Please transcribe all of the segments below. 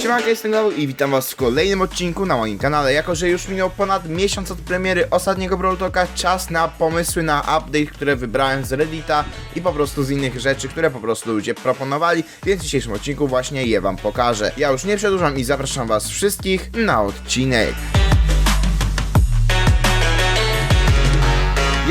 Siemanko, jestem Gabu i witam was w kolejnym odcinku na moim kanale. Jako, że już minął ponad miesiąc od premiery ostatniego Brawl Talka, czas na pomysły na update, które wybrałem z Reddita i po prostu z innych rzeczy, które po prostu ludzie proponowali, więc w dzisiejszym odcinku właśnie je wam pokażę. Ja już nie przedłużam i zapraszam was wszystkich na odcinek.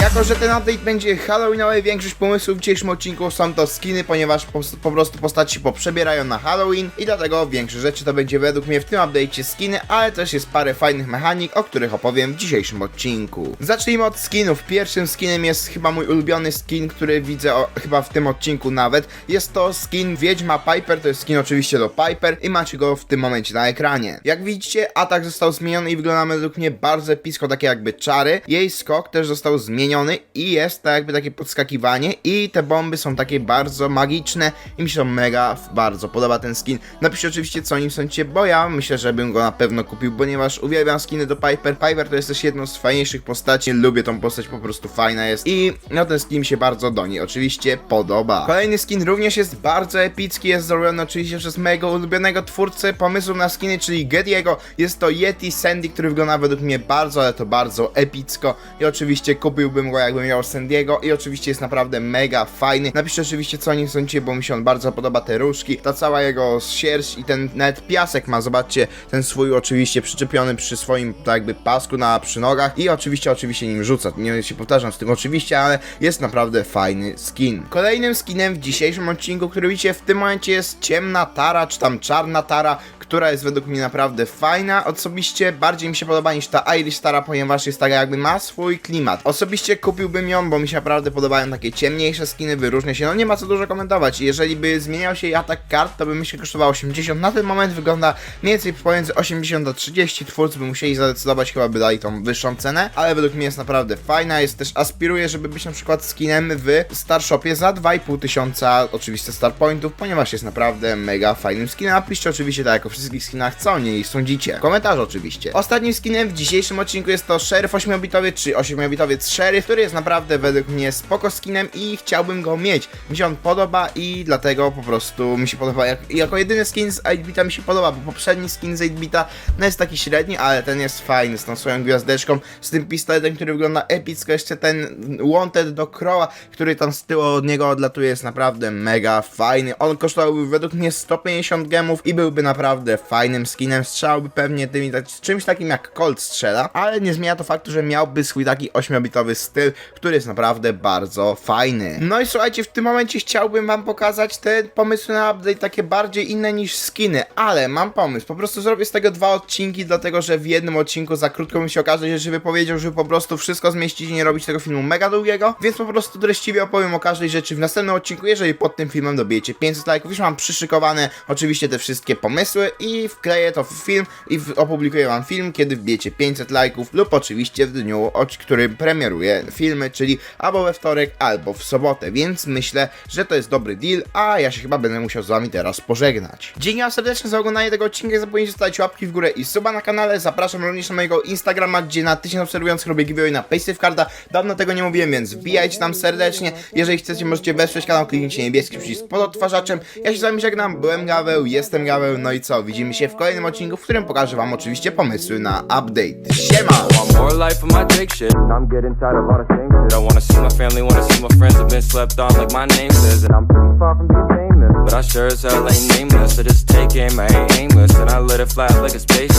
Jako, że ten update będzie halloweenowy, większość pomysłów w dzisiejszym odcinku są to skiny, ponieważ po, po prostu postaci poprzebierają na Halloween i dlatego większość rzeczy to będzie według mnie w tym update'cie skiny, ale też jest parę fajnych mechanik, o których opowiem w dzisiejszym odcinku. Zacznijmy od skinów. Pierwszym skinem jest chyba mój ulubiony skin, który widzę o, chyba w tym odcinku nawet. Jest to skin Wiedźma Piper, to jest skin oczywiście do Piper i macie go w tym momencie na ekranie. Jak widzicie, atak został zmieniony i wygląda według mnie bardzo epicko, takie jakby czary. Jej skok też został zmieniony i jest tak jakby takie podskakiwanie i te bomby są takie bardzo magiczne i mi się mega bardzo podoba ten skin. Napiszcie oczywiście co o nim sądzicie, bo ja myślę, że bym go na pewno kupił, ponieważ uwielbiam skiny do Piper. Piper to jest też jedną z fajniejszych postaci, lubię tą postać, po prostu fajna jest i no ten skin mi się bardzo do niej oczywiście podoba. Kolejny skin również jest bardzo epicki, jest zrobiony oczywiście przez mojego ulubionego twórcę pomysłu na skiny, czyli Gediego. Jest to Yeti Sandy, który wygląda według mnie bardzo, ale to bardzo epicko i oczywiście kupiłbym go jakbym miał Sandiego i oczywiście jest naprawdę mega fajny. Napiszcie oczywiście co o nim sądzicie, bo mi się on bardzo podoba, te różki, ta cała jego sierść i ten nawet piasek ma, zobaczcie, ten swój oczywiście przyczepiony przy swoim tak jakby pasku na przy nogach i oczywiście, oczywiście nim rzuca. Nie się powtarzam z tym oczywiście, ale jest naprawdę fajny skin. Kolejnym skinem w dzisiejszym odcinku, który widzicie w tym momencie jest ciemna tara, czy tam czarna tara, która jest według mnie naprawdę fajna. Osobiście bardziej mi się podoba niż ta Irish Stara, ponieważ jest taka jakby ma swój klimat. Osobiście kupiłbym ją, bo mi się naprawdę podobają takie ciemniejsze skiny, wyróżnia się, no nie ma co dużo komentować. Jeżeli by zmieniał się atak kart, to by się kosztowało 80. Na ten moment wygląda mniej więcej pomiędzy 80 a 30. Twórcy by musieli zadecydować, chyba by dali tą wyższą cenę, ale według mnie jest naprawdę fajna. Jest też aspiruje, żeby być na przykład skinem w Star Shopie za 2,5 tysiąca, oczywiście Star Pointów, ponieważ jest naprawdę mega fajnym skinem. Napiszcie oczywiście tak jak o wszystkich skinach, co o niej sądzicie. Komentarz oczywiście. Ostatnim skinem w dzisiejszym odcinku jest to Sheriff 8-bitowiec, czy 8-bitowiec Sheriff, który jest naprawdę według mnie spoko skinem i chciałbym go mieć. Mi się on podoba i dlatego po prostu mi się podoba. Jak, jako jedyny skin z 8-bita mi się podoba, bo poprzedni skin z 8-bita no jest taki średni, ale ten jest fajny, z tą swoją gwiazdeczką, z tym pistoletem, który wygląda epicko, jeszcze ten Wanted do Crowa, który tam z tyłu od niego odlatuje, jest naprawdę mega fajny. On kosztowałby według mnie 150 gemów i byłby naprawdę fajnym skinem. Strzelałby pewnie tymi, tak, czymś takim jak Colt strzela, ale nie zmienia to faktu, że miałby swój taki 8-bitowy styl, który jest naprawdę bardzo fajny. No i słuchajcie, w tym momencie chciałbym wam pokazać te pomysły na update takie bardziej inne niż skiny, ale mam pomysł. Po prostu zrobię z tego dwa odcinki, dlatego że w jednym odcinku za krótko mi się okaże, że wypowiedział, żeby po prostu wszystko zmieścić i nie robić tego filmu mega długiego, więc po prostu treściwie opowiem o każdej rzeczy w następnym odcinku, jeżeli pod tym filmem dobijecie 500 lajków. Już mam przyszykowane oczywiście te wszystkie pomysły i wkleję to w film i opublikuję wam film, kiedy wbijecie 500 lajków lub oczywiście w dniu, o którym premieruję filmy, czyli albo we wtorek, albo w sobotę, więc myślę, że to jest dobry deal, a ja się chyba będę musiał z wami teraz pożegnać. Dzięki wam serdecznie za oglądanie tego odcinka, zapomnijcie zostawić łapki w górę i suba na kanale, zapraszam również na mojego Instagrama, gdzie na 1000 obserwujących robię giveaway na PaySafeCarda, dawno tego nie mówiłem, więc wbijajcie tam serdecznie, jeżeli chcecie możecie wesprzeć kanał, kliknijcie niebieski przycisk pod odtwarzaczem, ja się z wami żegnam, byłem Gaweł, jestem Gaweł, no i co, widzimy się w kolejnym odcinku, w którym pokażę wam oczywiście pomysły na update. Siema! Want more life of my Jake shit. I'm getting tired of all the same shit. I wanna see my family, wanna see my friends. I've been slept on like my name says, and I'm pretty far from being famous. But I sure as hell ain't nameless. I just take aim, I ain't aimless, and I let it fly like a space.